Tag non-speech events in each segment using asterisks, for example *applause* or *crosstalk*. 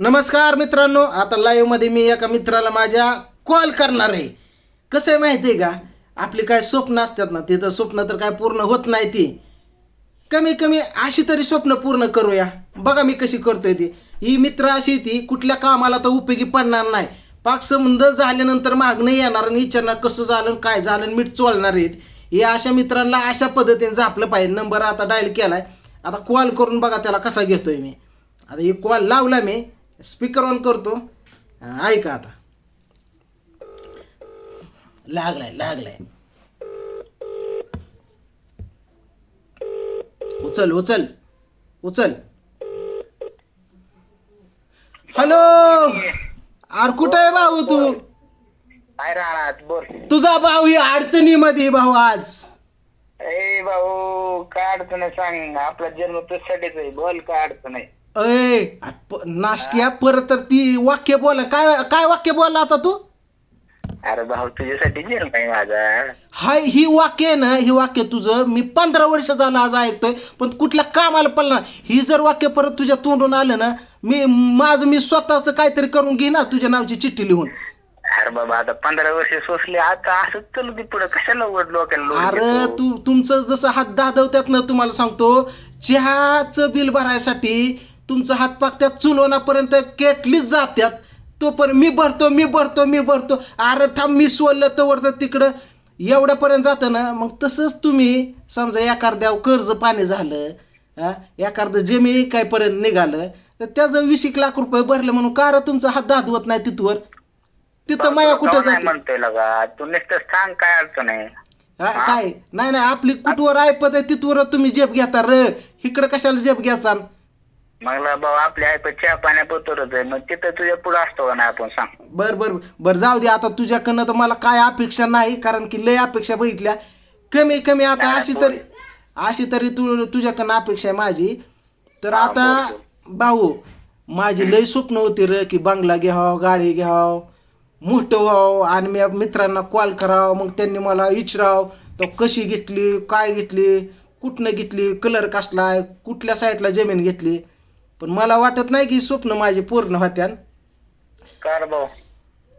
नमस्कार मित्रांनो आता लाईव्हमध्ये मी एका मित्राला माझ्या कॉल करणार आहे. कसं आहे माहिती आहे का? आपली काय स्वप्न असतात ना ते तर स्वप्न तर काय पूर्ण होत नाही ती. कमी कमी अशी तरी स्वप्न पूर्ण करूया. बघा मी कशी करतोय ती. ही मित्र अशी ती कुठल्या कामाला तर उपयोगी पडणार नाही. पाकसंबंध झाल्यानंतर मागणं येणार आणि विचारणार कसं झालं काय झालं मीठ चोलणार आहेत. हे अशा मित्रांना अशा पद्धतीने झापलं पाहिजे. नंबर आता डायल केलाय. आता कॉल करून बघा त्याला कसा घेतोय मी. आता हे कॉल लावला मी. स्पीकर ऑन करतो. ऐका आता. लागलाय लागलाय. उचल उचल उचल. हॅलो अरे कुठं आहे भाऊ तू? काय राहणार? बोल. तुझा भाऊ ही अडचणीमध्ये भाऊ आज. ए भाऊ काय अडचण आहे सांग. आपला जन्म तुझ्यासाठीच आहे. बोल काय अडचण आहे? अय नाश्त्या परत तर ती वाक्य बोला. काय काय वाक्य बोलला आता तू? अरे भाऊ तुझ्यासाठी जन्म आहे माझा. हाय ही वाक्य आहे ना ही वाक्य तुझं. मी पंधरा वर्ष झालं आज ऐकतोय पण कुठल्या कामाला पडलं ही जर वाक्य परत तुझ्या तोंडून आलं ना मी माझं मी स्वतःच काहीतरी करून घे ना तुझ्या नावची चिठ्ठी लिहून. अरे बाबा आता पंधरा वर्ष सोसले आता असंच चालू दे पुढे. कशाला उघड लोड अरे? तू तुमचं जसं हात दादवत्यात ना तुम्हाला सांगतो चहाचं बिल भरायसाठी तुमचा हात पाक त्या चुलवणापर्यंत केटलीच जात्यात. तो पण मी भरतो मी भरतो मी भरतो. अरे थांब मी सोडलं तर तर तिकडं. एवढ्यापर्यंत जातं ना मग तसंच तुम्ही समजा एखाद्या कर्ज पाणी झालं एखादं जमी कायपर्यंत निघालं तर त्याचं वीस एक लाख रुपये भरले म्हणून का रे तुमचा हात दादवत नाही तिथवर? तिथं माया कुठं जाते? म्हणतोय लगा? तू नुसतं सांग काय अडचण आहे? हा, काय? नाही नाही आपली कुठवर ऐपत आहे तिथवर तुम्ही जेप घेता र. इकडं कशाला जेप घ्यायचा मग भाऊ आपल्या आई चहा पाण्या पोतरच आहे. मग तिथं तुझ्या पुढे असतो का नाही आपण सांग. बर बर बर जाऊ दे आता तुझ्याकडनं तर मला काय अपेक्षा नाही कारण की लय अपेक्षा बघितल्या. कमी कमी आता अशी तरी अशी तरी तू तुझ्याकडनं अपेक्षा आहे माझी. तर हा, आता बोल. भाऊ माझी लय स्वप्न होती र की बंगला घ्यावं गाडी घ्यावं मोठं व्हावं आणि मी मित्रांना कॉल करावं मग त्यांनी मला विचारावं तो कशी घेतली काय घेतली कुठनं घेतली कलर कसला आहे कुठल्या साईडला जमीन घेतली. पण मला वाटत नाही की स्वप्न माझे पूर्ण होत्यान कर भाऊ?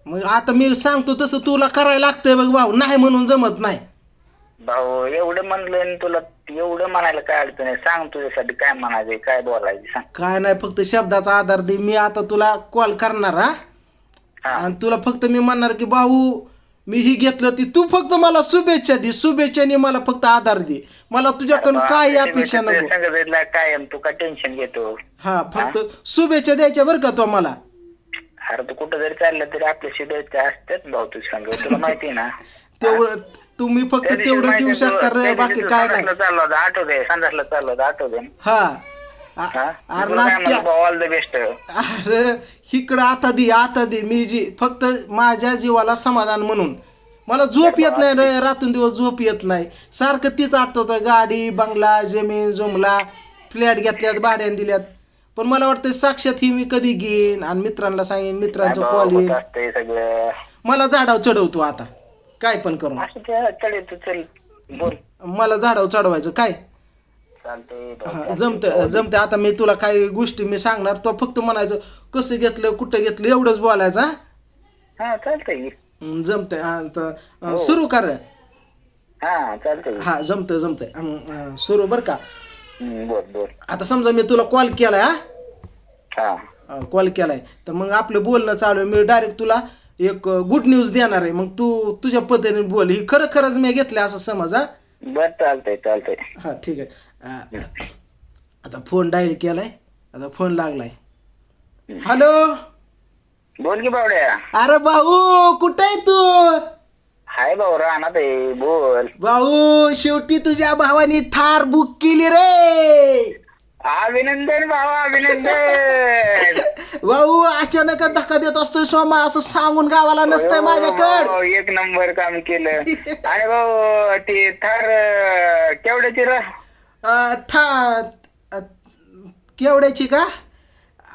मग आता मी सांगतो तसं तुला करायला लागतंय बघ भाऊ नाही म्हणून जमत नाही. भाऊ एवढं म्हणलं आणि तुला एवढं म्हणायला काय अडचण आहे? सांग तुझ्यासाठी काय म्हणायचंय काय बोलायचं सांग. काय नाही फक्त शब्दाचा आधार दे. मी आता तुला कॉल करणार हा? हा. आणि तुला फक्त मी म्हणणार की भाऊ मी ही घेतलं ती. तू फक्त मला शुभेच्छा दे. शुभेच्छाने मला फक्त आधार दे. मला तुझ्याकडून काय अपेक्षा नको. सांगितलं काय आहे, तू काय टेन्शन घेतो. हा फक्त शुभेच्छा द्यायच्या बरं का तो मला. अरे तू कुठं जरी चाललं तरी आपल्या शुभेच्छा असतात भाऊ तुझ सांग तुला माहिती आहे ना. *laughs* तेवढं तुम्ही फक्त तेवढं देऊ तू- शकता रे बाकी तू काय नाही. चालला होता आठव दे संडासला चालला होता आठव दे हा हा? आ- अरे नाश्त्या ऑल द बेस्ट अरे इकडं आता दे आता दे मी जी फक्त माझ्या जीवाला समाधान म्हणून. मला झोप येत नाही रे रातून दिवस झोप येत नाही. सारखं तीच आठवतं गाडी बंगला जमीन जुमला फ्लॅट घेतल्यात भाड्याने दिल्यात. पण मला वाटतं साक्षात ही मी कधी घेईन? आणि मित्रांना सांगेन मित्रांचं कॉल असतंय सगळं. मला झाडाव चढवतो आता. काय पण करून असं ते चढे तू चल बोल. मला झाडाव चढवायचं. काय? चालतंय जमतं जमतं आता मी तुला काही गोष्टी मी सांगणार तो फक्त म्हणायचं कसं घेतलं कुठं घेतलं एवढंच बोलायचं हा? हा चालतंय हं, जमतंय हा, तर, सुरू कर. हा चालतंय हा जमतंय जमतंय. अं, सुरू बर का? हम्म, बोल बोल आता समजा मी तुला कॉल केलाय हा? हा. कॉल केलाय. तर मग आपलं बोलणं चालू आहे. मी डायरेक्ट तुला एक गुड न्यूज देणार आहे. मग तू तुझ्या पद्धतीने बोल. ही खरं खरंच मी घेतलं असं समज हा? बर चालतंय चालतंय. हा ठीक आहे. आता फोन डायल केलाय आता फोन लागलाय हॅलो बोल की बावड्या अरे भाऊ कुठं आहे तू हाय भाऊ राहणार आहे बोल भाऊ शेवटी तुझ्या भावानी थार बुक केली रे अभिनंदन भाऊ अभिनंदन भाऊ अचानक धक्का देत असतोय सोमा असं सांगून गावाला नसतंय माझ्याकड हो, एक नंबर काम केलं आणि भाऊ ती थार अं, केवढ्याची र था अं, केवढ्याची का?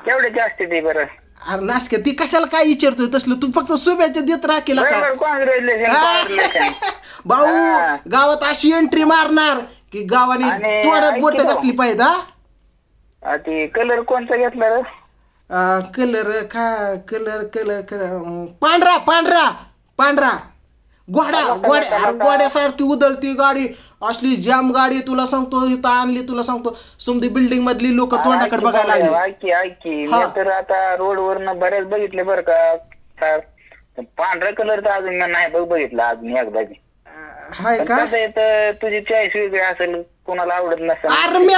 केवढ्याची असते ती बरं. अरे नाशके ती कशाला काय विचारतोय तसलं? तू फक्त शुभेच्छा देत राखीला बरोबर *laughs* भाऊ हा. गावात अशी एंट्री मारणार की गावाने आणि तोंडात ऐक बोट की भाऊ. घातली पाहिजे हा? ती कलर कोणता घेतला रे? कलर का कलर कलर कलर पांढरा पांढरा पांढरा. गोड्या अरे गोड्यासारखी उदलती गाडी. असली जाम गाडी तुला सांगतो इथं आणली तुला सांगतो. समधी बिल्डिंग मधली लोक तोंडाकडे बघायला लागली. ऐकी ऐकी. हा. तर आता रोडवरनं बऱ्याच बघितले बरं का. पांढरा कलर तर अजून मी नाही बघ बघितला अजून एकदा बी. हाय पण का? कसं आहे तर तुझी चॉईस वेगळी असेल. कोणाला आवडत नसेल. अरे मी.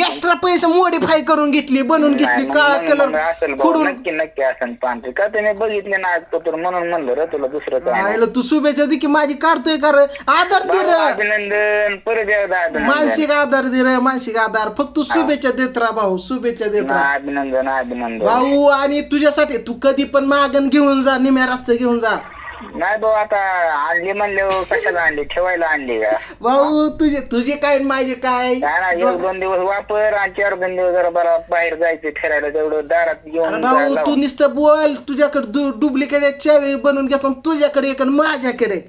एक्स्ट्रा पैसे मॉडीफाय करून घेतली बनवून घेतली काळा मग- कलर असेल भाऊ, फोडून नक्की नक्की असेल पांढरी का ते मी बघितले ना तर म्हणून म्हणलं रे तुला दुसरं काय नाही. तू शुभेच्छा दे की माझी काढतोय का रे? आधार दे रे. अभिनंदन. परत एकदा अभिनंदन. मानसिक आधार दे रे मानसिक आधार. फक्त तू शुभेच्छा देत राहा भाऊ शुभेच्छा देत राहा. अभिनंदन अभिनंदन. भाऊ आणि तुझ्यासाठी तू कधी पण मागण घेऊन जा निम्या रातचं घेऊन जा. नाही भाऊ आता आणली म्हणल्यावर कशाला आणली? ठेवायला आणली का? भाऊ तुझे तुझे काय आणि माझे काय? काय ना एक दोन दिवस वापर आणि चार दोन दिवस जरा बरा बाहेर जायचं फिरायला तेवढं दारात अरे घेऊन भाऊ जायला तू नुसतं बोल तुझ्याकडे डुप्लिकेट चावी बनवून घेतो आणि तुझ्याकडे एक आणि माझ्याकडे.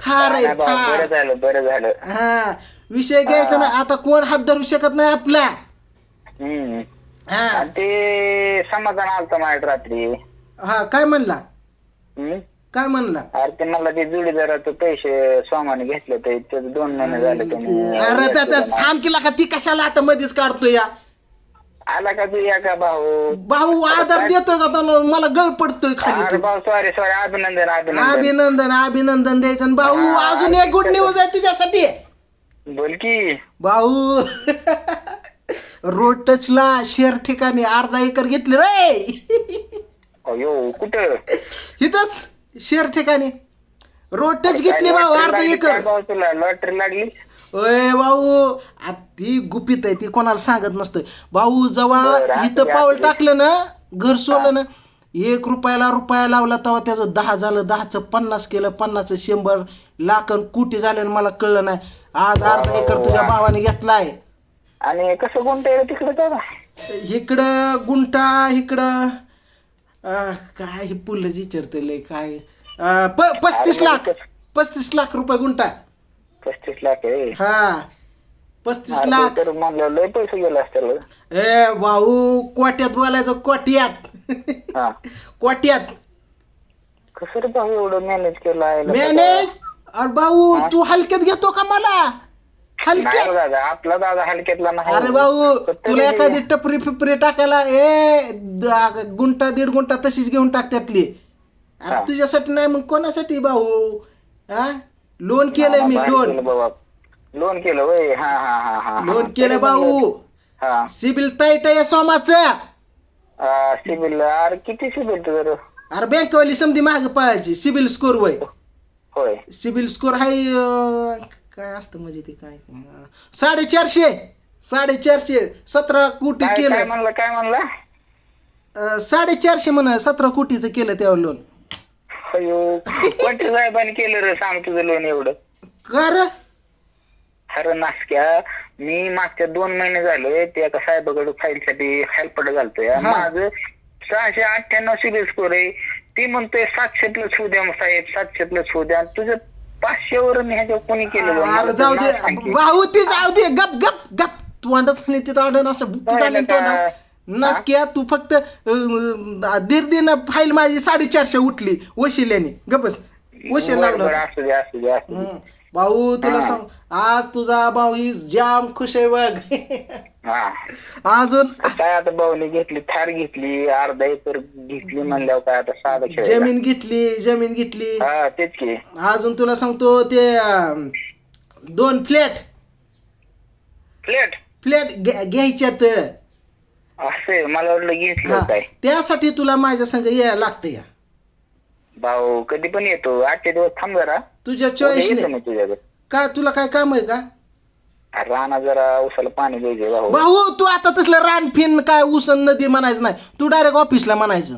थार आहे नाही भाऊ, बरं थार झालं बरं झालं. हा विषय घ्यायचा ना आता कोण हात धरू शकत नाही आपला. हम्म. हा. आणि ते समाधान आलत माझ्या रात्री. हा काय म्हणला? हम्म? काय म्हणला? अरे ते मला ते जोडीदाराचे पैसे सोमाने घेतले ते त्याचे दोन महिने झाले त्याने अरे त्या- त्या- थांब केला का ती कशाला आता मध्येच काढतोय या? आला का तू या का भाऊ? भाऊ आधार देतोय का त्याला मला गळ पडतोय खाली अरे तू. भाऊ सॉरी सॉरी अभिनंदन अभिनंदन. अभिनंदन अभिनंदन द्यायचं आणि भाऊ अजून एक गुड न्यूज आहे तुझ्यासाठी. बोल की. भाऊ *laughs* रोड टचला शेअर ठिकाणी अर्धा एकर घेतले रे. अयो कुठं? *laughs* इथंच. शेअर ठिकाणी. रोड टच काय घेतली भाऊ अर्धा एकर. लॉटरी लागली? ओय भाऊ आ, ती गुपित आहे ती कोणाला सांगत नसतोय. भाऊ बरं, जेव्हा असू इथं दे, पाऊल असू दे. टाकलं ना घर सोडलं ना एक रुपयाला रुपया लावला तेव्हा त्याचं दहा झालं दहाचं पन्नास केलं पन्नासचं शंभर लाखन कोटी झालं आणि मला कळलं नाही. आज अर्धा एकर तुझ्या भावाने घेतलाय. आणि कसं तिकडे का इकडं गुंटा इकडं अं, काय हे पुलच विचारते लय काय? अं, प- पस्तीस लाख पस्तीस लाख रुपये गुंटा पस्तीस लाख आहे? हा पस्तीस अरे, लाख. तर म्हणलं लय पैसे गेले असतील. ए भाऊ कोट्यात बोलायचं कोट्यात. हा. कोट्यात. कसं रे भाऊ एवढं मॅनेज केलं आहे? मॅनेज अरे भाऊ तू हलक्यात घेतो का मला? नाही दादा आपला दादा हलक्यातला नाही. अरे भाऊ तरी तुला एखादी टपरी फिपरी टाकायला ए द- गुंटा दीड गुंटा तशीच घेऊन टाक त्यातली. हा. अरे तुझ्यासाठी नाही मग कोणासाठी भाऊ? हा? लोन केलंय मी लोन केलं बाबा. लोन केलं वय. हा हा हा हा लोन केलं भाऊ. हा. सिबिल ताईट आहे सोमाचं. सिबिल अरे किती सिबिल तुझं अरे बँकवाली समधी माग पळायची सिबिल स्कोर वय. होय. सिबिल स्कोर अं, काय असतं म्हणजे ते काय? साडेचारशे साडेचारशे सतरा कोटी काय काय केलं म्हणलं काय म्हणला? अं, साडेचारशे म्हण सतरा कोटीचं केलं त्यावर लोन अयो कोणत्या साहेबांनी केलं रे सांग तुझं लोन एवढं कर अरे नासक्या मी मागच्या दोन महिने झाले ते एका साहेबाकडे फाईल साठी हेल्पड घालतोय. हा. माझं सहाशे अठ्ठ्याण्णव सिबिल स्कोर आहे. ती म्हणतोय सातशे प्लस होऊ द्या साहेब सातशे प्लस होऊ द्या. तुझं पाचशे वरून ह्याच्यावर कोणी केलं? अरे जाऊ दे. भाऊ ती जाऊ दे. गप गप गप. तू अंडच नाही तिथं अंडन असं बुक्की. नसक्या तू फक्त दीड दिन फाईल माझी साडेचारशे उठली. वशिल्याने. गपस वशील लागलं. असू दे असू दे असू दे. हम्म. भाऊ तुला हा. सांग आज तुझा भाऊ ही जाम खुश आहे बघ. हा. अजून? काय आता भाऊनी घेतली थार घेतली अर्धा एकर घेतली म्हणल्यावर काय आता साधं खेळ जमीन घेतली जमीन घेतली? हा तेच की. अजून तुला सांगतो ते अं, दोन फ्लॅट. फ्लॅट? फ्लॅट घ्यायच्यात. असं मला वाटलं घेतलं हा. काय. त्यासाठी तुला माझ्या संग यायला लागतं या. भाऊ कधी पण येतो. आजचे दिवस थांब जरा. तुझ्या उद्या येतो मी तुझ्याकडे. काय तुला काय काम आहे का? राणा जरा उसाला पाणी द्यायचे भाऊ. भाऊ तू आता तसलं रान फिन काय उसन नदी म्हणायचं नाही. तू डायरेक्ट ऑफिसला म्हणायचं.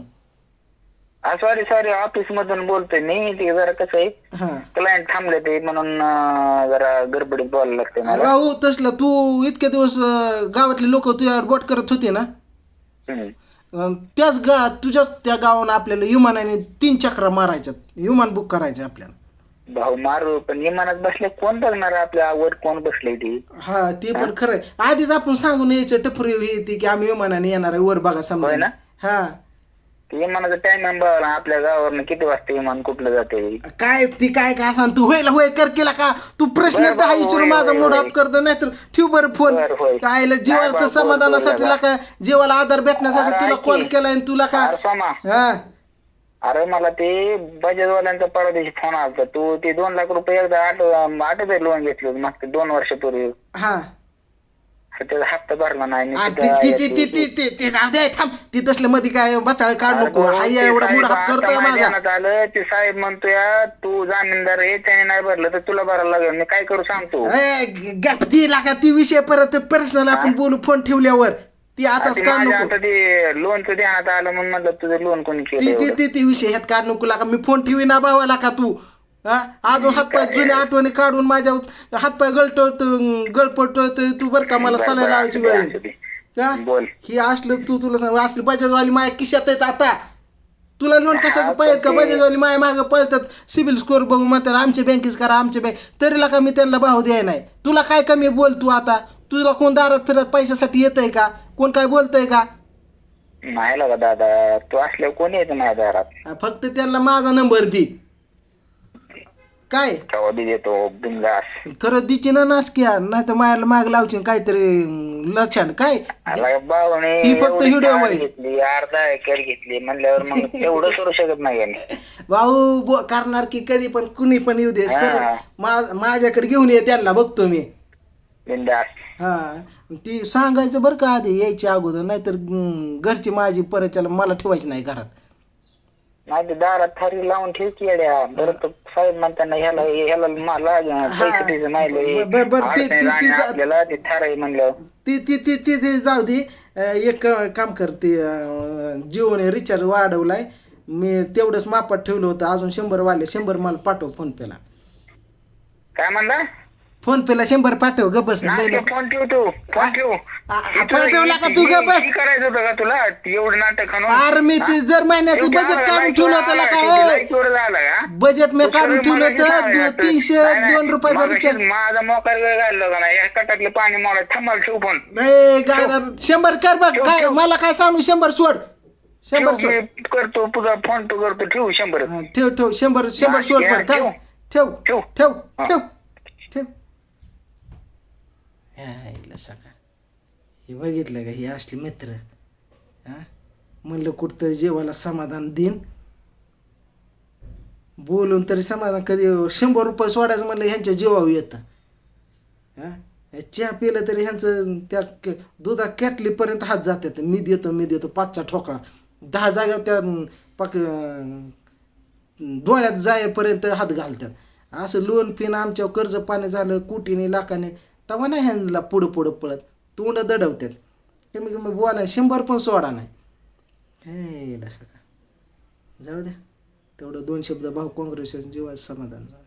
सॉरी सॉरी ऑफिस मधून बोलतोय मी. ते जरा कसं आहे हा. क्लायंट थांबले ते म्हणून अं, जरा गडबडीत बोलायला लागते मला. भाऊ तसलं तू इतके दिवस अं, गावातले लोक तुझ्यावर बोट करत होते ना? हम्म. त्याच गा तुझ्याच त्या गावानं आपल्याला विमानाने तीन चक्रा मारायच्यात. विमान बुक करायचं आपल्याला. भाऊ मारू पण विमानात बसले कोण बघणार आपल्या वर कोण बसले ती? हा ते पण खरंय. आधीच आपण सांगून यायचं टपरी येते की आम्ही विमानाने येणार आहे वर बघा होय समजा ना? हा. विमानाचा टाइम बघा आपल्या गावावरनं किती वाजता विमान कुठलं जाते? काय ती काय काय सांग तू होईल होय कर केला का? तू प्रश्न बरं, दहा बरं, विचारून होय, माझा होय, मूड होय. ऑफ करतो नाही तर ठेव बरं फोन. बरं, होय. काय नाही, जीवाचं बरं, समाधानासाठी बोल, ला का जीवाला आधार भेटण्यासाठी अरे, तुला ऐक कॉल की. केलाय आणि तुला का? अरे हा? मला ते बजाजवाल्यांचा परवा दिवशी फोन आला तू ते दोन लाख रुपये एकदा आठ आठच लोन घेतलं मागच्या दोन वर्षापूर्वी. हा. तर त्याचा हप्ता भरला नाही ती ती ती ती ती ती ती जाऊ दे थांब. ती तसल्या मध्ये काय बचाळ काढ नको. हाय ते एवढा हाफ करतोय माझा. आलं ते साहेब म्हणतोय तू जामीनदार आहे त्याने नाही भरलं तर तुला भरायला लागेल. मी काय करू सांगतो? ए, गॅप ती लागा ती विषय परत पर्सनल आपण बोलू फोन ठेवल्यावर. ती आताच आता काढ माझ्या नको. आता ते लोनचं ध्यानात आलं म्हणून म्हणलं तुझं लोन कोणी ती केलं ती? ती ती विषय ह्यात काढ नको लागा. मी फोन ठेवी ना बावाला का तू? अजून हातपाय जुन्या आठवणी काढून माझ्या हातपाय गळतो गळपटतो तू बर का मला बरं, लावायची वेळ. का बोल. ही असलं तू तुला सांग असली बजाजवाली माया किशात आहेत आता. तुला लोन कशाचं पाहिजे का? बजाजवाली माया मागं पळतात. सिबिल स्कोअर बघू म्हणतात आमच्या बँकेच करा आमच्या बँक तरी का मी त्यांना भाव द्याय नाही? तुला काय कमी बोल तू आता. तुला कोण दारात फिरत पैशासाठी येतंय का? कोण काय बोलतंय का? नाही लागा दादा. तू असल्यावर कोणी येतं माझ्या दारात? फक्त त्यांना माझा नंबर दे. काय? चौदी देतो बिंदास खरं दिची ना नाच की नाही तर मायाला माग लावची काहीतरी लक्षण काय? आला ही फक्त एवढी हिडिओ कार. घेतली अर्धा एकर घेतली म्हणल्यावर मग *laughs* करू शकत नाही. भाऊ बो- करणार की कधी पण कुणी पण येऊ दे. सर हा. मा- माझ्याकडे घेऊन ये त्यांना बघतो मी. बिंदास हा. ती सांगायचं बरं का आधी यायच्या अगोदर. नाहीतर हम्म, घरची माझी परच्याला मला ठेवायची नाही घरात. नाही ते दारात थारी लावून ठेव बरं तर साहेब म्हणताना ह्याला ह्याला मला पैसे तिचं नाही. बर- बर, ते- आपल्याला ते म्हणलं ती ती ती ती ती जाऊ दे. अं, एक काम कर ते जिओने रिचार्ज वाढवलाय. मी तेवढंच मापात ठेवलं होतं. अजून शंभर वाढले. शंभर मला पाठव फोन पेला काय म्हणला? फोन पेला शंभर पाठव ग बस. लय नको. फोन ठेव तू. फोन ठेव. आ- पाठवला का तू ग हे- बस? हे करायचं होतं का तुला? एवढं नाटक मी ते जर महिन्याचं बजेट काढून ठेवलं होतं ना काय झालं का? बजेट मी तू काढून सगळं ठेवलं होतं. दो- तीनशे दोन रुपयाचा रिचार्ज माझा मोकार वेळ घाललो का नाही एका कटातलं पाणी मोडा थांबाल ठेव पण. नाही शंभर कर बघ. ठेव, काय ठेव. मला काय सांगू? शंभर सोड. शंभर ठेव, सोड. मी करतो तुझा फोन पे करतो. ठेव शंभर. हा, ठेव ठेव. शंभर शंभर सोड पण. काय ठेव. ठेव. ठेव. ठेव. हा. ठेव सका हे बघितलं का? ही असली मित्र. हा? म्हणलं कुठतरी जेवायला समाधान देईन. बोलून तरी समाधान कधी शंभर रुपये सोडायचं म्हणलं ह्यांच्या जेवाव येतं. हा? चहा पिलं तरी ह्यांचं त्या दुधा कॅटलीपर्यंत हात जातात. मी देतो मी देतो पाचचा ठोकळा. दहा जाग्यावर त्या पाक डोळ्यात जायपर्यंत हात घालतात. असं लोन पिणं आमच्यावर कर्ज पाणी झालं कुटीने लाखाने. तेव्हा नाही ह्यांना पुढं पुढं पळत. तोंड दडवतात कमी कमी बोला शंभर पण सोडा नाही. हे का जाऊ द्या. तेवढं दोन शब्द भाऊ काँग्रेस जीवाचं समाधान जाऊ